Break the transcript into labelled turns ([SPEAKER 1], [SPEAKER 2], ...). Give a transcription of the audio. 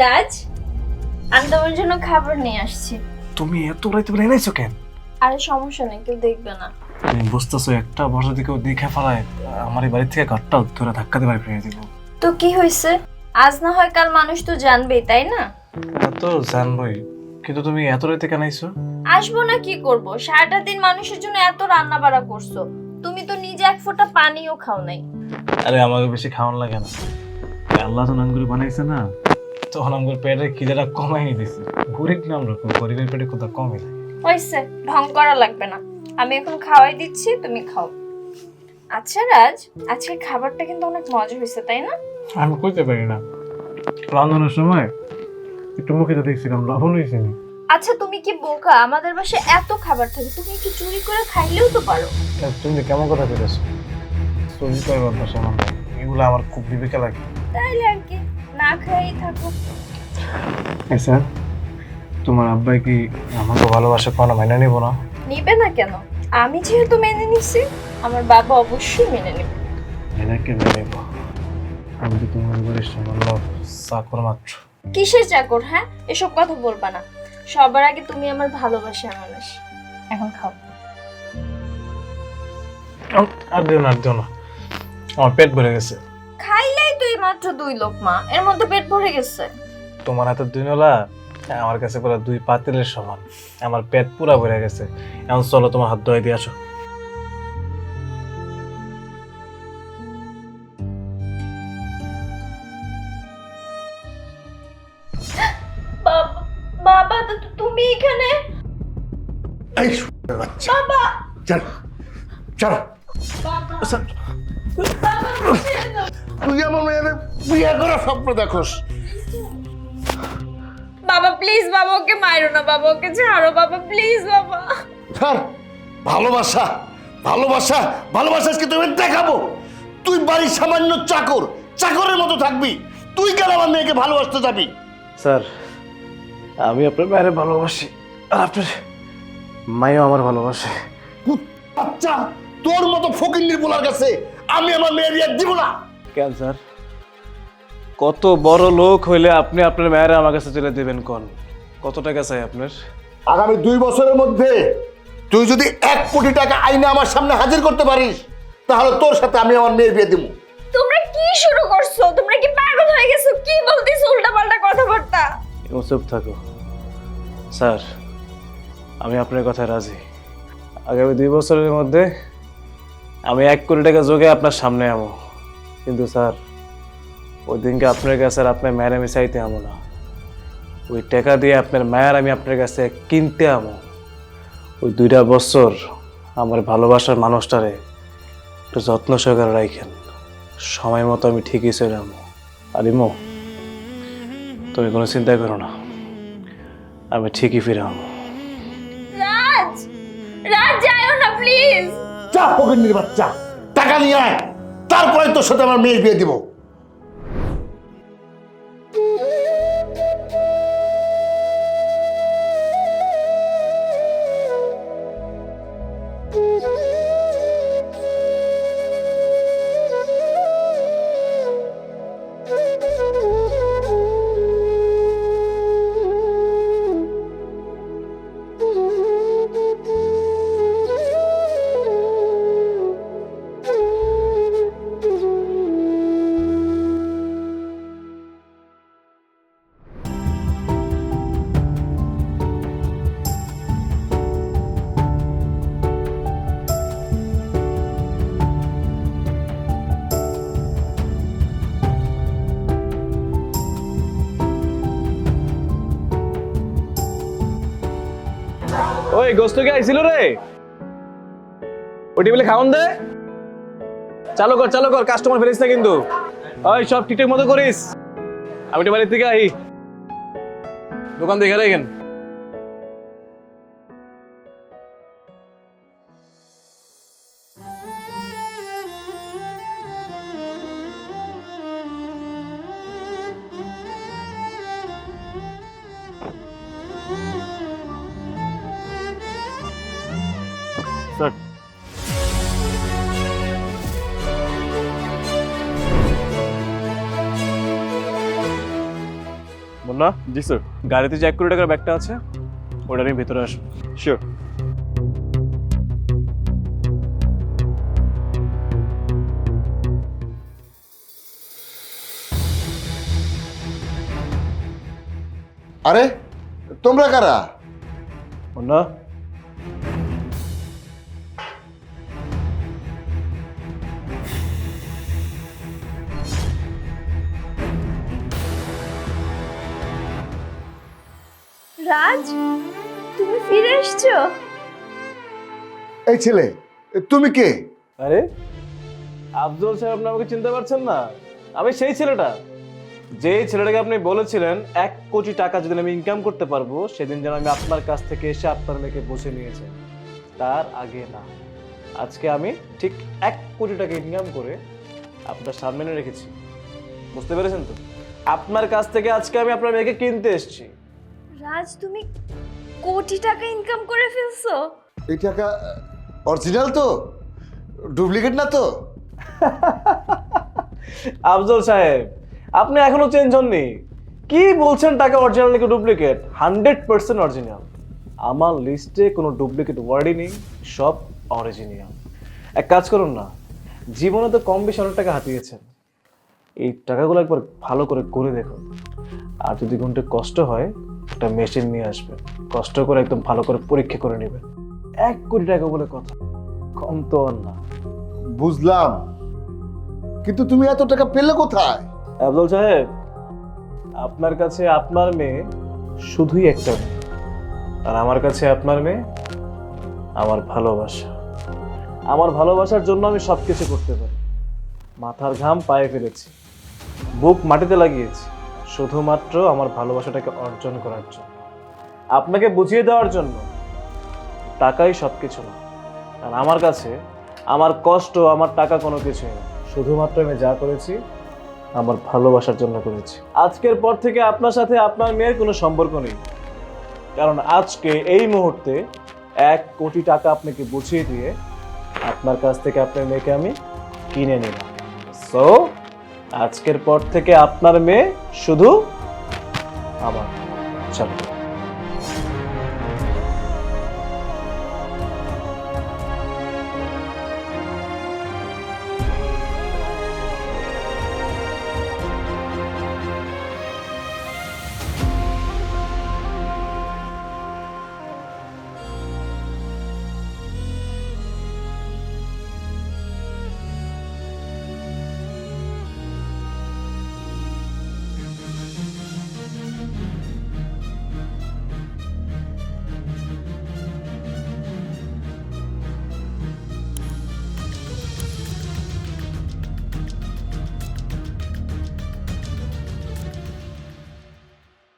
[SPEAKER 1] রাজ আমি তোমার জন্য খাবার নিয়ে আসছি।
[SPEAKER 2] তুমি এত রাইতে বেলা এনেছো কেন?
[SPEAKER 1] আরে সমস্যা নেই কেউ দেখবে না।
[SPEAKER 2] তুমি বুঝতেছো একটা বছর দিকে দেখে ফেলায় আমার এই বাড়ির থেকে ঘরটা ধরে ধাক্কা দিয়ে বাড়ি ফিরে দিব।
[SPEAKER 1] তো কি হয়েছে? আজ না হয় কাল মানুষ তো জানবেই তাই না?
[SPEAKER 2] তো জানবই কিন্তু তুমি এত রাইতে কেন আইছো?
[SPEAKER 1] আসব না কি করব? সারাটা দিন মানুষের জন্য এত রান্না বাড়া করছ। তুমি তো নিজে এক ফোঁটা পানিও খাও নাই।
[SPEAKER 2] আরে আমাকে বেশি খাওয়ান লাগে না। আল্লাহ তো নাঙ্গুরি বানাইছে না। তখন আমার পেটের খিদেটা কমাই দিছে গরিব নাম রকম গরিবের পেটে কোথাও কমই নাই
[SPEAKER 1] হয়েছে ঢং করা লাগবে না। আমি এখন খাওয়াই দিচ্ছি তুমি খাও। আচ্ছা রাজ আজকের খাবারটা কিন্তু অনেক মজা হয়েছে তাই না?
[SPEAKER 2] আমি কইতে পারি না। রান্নার সময় একটু মুখে তো দেখছিলাম লবণ হয়েছে।
[SPEAKER 1] আচ্ছা তুমি কি বোকা? আমাদের বাসায় এত খাবার থাকে তুমি একটু চুরি করে খাইলেও তো পারো।
[SPEAKER 2] তুমি কেমন কথা কইতেছো? চুরি বসে আমার। নাই। এগুলো আমার খুব বিবেকে লাগে।
[SPEAKER 1] তাইলে আর কি। না থাকো।
[SPEAKER 2] আচ্ছা তোমার আব্বাই কি আমাকে ভালোবাসা কোনো মাইনে নিব না?
[SPEAKER 1] নিবে না কেন? আমি যেহেতু মেনে নিছি আমার বাবা অবশ্যই মেনে নেবে।
[SPEAKER 2] এনাকে মেনে নিব? আমি তো তোমার বাড়ির সামান্য চাকর মাত্র।
[SPEAKER 1] কিসের চাকর হ্যাঁ? এসব কথা বলবা না। সবার আগে তুমি আমার ভালোবাসার মানুষ এখন খাও।
[SPEAKER 2] আর দিও না আর দিও না। আমার পেট ভরে গেছে।
[SPEAKER 1] মাত্র দুই লোক মা। এর মধ্যে পেট ভরে গেছে।
[SPEAKER 2] তোমার হাতের দুই নলা? আমার কাছে পুরো দুই পাতিলের সমান। আমার পেট পুরা ভরে গেছে। এখন চলো তোমার হাত ধোয়াই দিয়ে আসো।
[SPEAKER 1] বাবা বাবা তো তো তুমি এখানে?
[SPEAKER 3] এই বাচ্চা।
[SPEAKER 1] বাবা!
[SPEAKER 3] চল চল।
[SPEAKER 1] বাবা বাবা।
[SPEAKER 3] তুই আমার মেয়ের বিয়ে করার স্বপ্ন দেখোস।
[SPEAKER 1] বাবা প্লিজ বাবা ওকে মারো না বাবা ওকে ছাড়ো বাবা প্লিজ বাবা।
[SPEAKER 3] স্যার ভালোবাসা ভালোবাসা ভালোবাসা আজকে তুমি দেখাবো? তুই বাড়ির সামান্য চাকর চাকরের মতো থাকবি। তুই কেন আমার মেয়েকে ভালোবাসতে যাবি?
[SPEAKER 2] স্যার আমি আপনার মায়ের ভালোবাসি আর আপনার মাইও আমার ভালোবাসে।
[SPEAKER 3] বাচ্চা তোর মতো ফকিন্নির বলার কাছে আমি আমার মেয়ের বিয়ে দিব না।
[SPEAKER 2] কেন স্যার কত বড় লোক হইলে আপনি আপনার মায়েরা আমার কাছে চলে দেবেন কোন কত টাকা চাই আপনার?
[SPEAKER 3] আগামী দুই বছরের মধ্যে তুই যদি এক কোটি টাকা আইনে আমার সামনে হাজির করতে পারিস তাহলে তোর সাথে আমি আমার মেয়ের বিয়ে দিব।
[SPEAKER 1] তোমরা কি শুরু করছ? তোমরা কি পাগল হয়ে গেছো? কি বলতেছো উল্টাপাল্টা কথাবার্তা?
[SPEAKER 2] এবং চুপ থাকো। স্যার আমি আপনার কথায় রাজি। আগামী দুই বছরের মধ্যে আমি এক কোটি টাকা যোগে আপনার সামনে আমো কিন্তু স্যার ওই দিনকে আপনার কাছে আর আপনার মায়ের আমি চাইতে আমো না। ওই টাকা দিয়ে আপনার মায়ের আমি আপনার কাছে কিনতে আমো ওই দুইটা বছর আমার ভালোবাসার মানুষটারে একটু যত্ন সহকারে রাখেন। সময় মতো আমি ঠিকই চলে আমো আর ইমো তুমি কোনো চিন্তা করো না। আমি ঠিকই ফিরে আমো
[SPEAKER 1] রাজ! রাজ যাও না প্লিজ!
[SPEAKER 3] যা ফকিন্নির বাচ্চা টাকা নিয়ে আয়। তারপরে তোর সাথে আমার মেয়ের বিয়ে দিব।
[SPEAKER 2] ওই গোস্ত কে আইছিল রে? ওই টেবিলে খাওন দে। চালু কর চালু কর কাস্টমার ফেলিস না কিন্তু। ওই সব ঠিকঠাক মতো করিস। আমি তো বাড়ির থেকে আই। দোকান দেখে রাখেন মুন্না
[SPEAKER 4] জি স্যার
[SPEAKER 2] গাড়িতে যে এক কোটি টাকার ব্যাগটা আছে ওটা নিয়ে ভিতরে আসব
[SPEAKER 4] শিওর
[SPEAKER 3] আরে তোমরা কারা?
[SPEAKER 2] মুন্না
[SPEAKER 1] রাজ তুমি ফিরে এসছো?
[SPEAKER 3] এই ছেলে তুমি কে?
[SPEAKER 2] আরে আফজল সাহেব আপনি আমাকে চিনতে পারছেন না। আমি সেই ছেলেটা। যে ছেলেটাকে আপনি বলেছিলেন এক কোটি টাকা যদি আমি ইনকাম করতে পারব সেদিন যেন আমি আপনার কাছ থেকে এসে আপনার মেয়েকে বসে নিয়েছি। তার আগে না। আজকে আমি ঠিক এক কোটি টাকা ইনকাম করে আপনার সামনে রেখেছি। বুঝতে পেরেছেন তো? আপনার কাছ থেকে আজকে আমি আপনার মেয়েকে কিনতে এসেছি।
[SPEAKER 1] রাজ তুমি কোটি টাকা ইনকাম করে ফেলছো।
[SPEAKER 3] এই টাকা অরিজিনাল তো? ডুপ্লিকেট না তো?
[SPEAKER 2] আফজল সাহেব আপনি এখনও চেঞ্জ হননি। কি বলছেন টাকা অরিজিনাল নাকি ডুপ্লিকেট হান্ড্রেড পার্সেন্ট অরিজিনাল আমার লিস্টে কোনো ডুপ্লিকেট ওয়ার্ডই নেই সব অরিজিনাল এক কাজ করুন না জীবনে তো কম বেশি অনেক টাকা হাতিয়েছেন। এই টাকাগুলো একবার ভালো করে করে দেখুন। আর যদি কোনটা কষ্ট হয় একটা মেশিন নিয়ে আসবেন কষ্ট করে একদম ভালো করে পরীক্ষা করে নেবেন এক কোটি টাকা বলে কথা। কম তো আর না।
[SPEAKER 3] বুঝলাম। কিন্তু তুমি এত টাকা পেলে কোথায়?
[SPEAKER 2] আব্দুল সাহেব আপনার কাছে আপনার মেয়ে শুধুই একটা মেয়ে। আর আমার কাছে আপনার মেয়ে আমার ভালোবাসা। আমার ভালোবাসার জন্য আমি সব কিছু করতে পারি। মাথার ঘাম পায়ে ফেলেছি। বুক মাটিতে লাগিয়েছি। শুধুমাত্র আমার ভালোবাসাটাকে অর্জন করার জন্য। আপনাকে বুঝিয়ে দেওয়ার জন্য। টাকাই সব কিছু না। আর আমার কাছে আমার কষ্ট, আমার টাকা কোনো কিছুই না। শুধুমাত্র আমি যা করেছি, আমার ভালোবাসার জন্য করেছি। আজকের পর থেকে আপনার সাথে আপনার মেয়ের কোনো সম্পর্ক নেই। কারণ আজকে এই মুহূর্তে এক কোটি টাকা আপনাকে বুঝিয়ে দিয়ে আপনার কাছ থেকে আপনার মেয়েকে আমি কিনে নিলাম। সো আজকের পর থেকে আপনার মেয়ে শুধু আমার। চলো।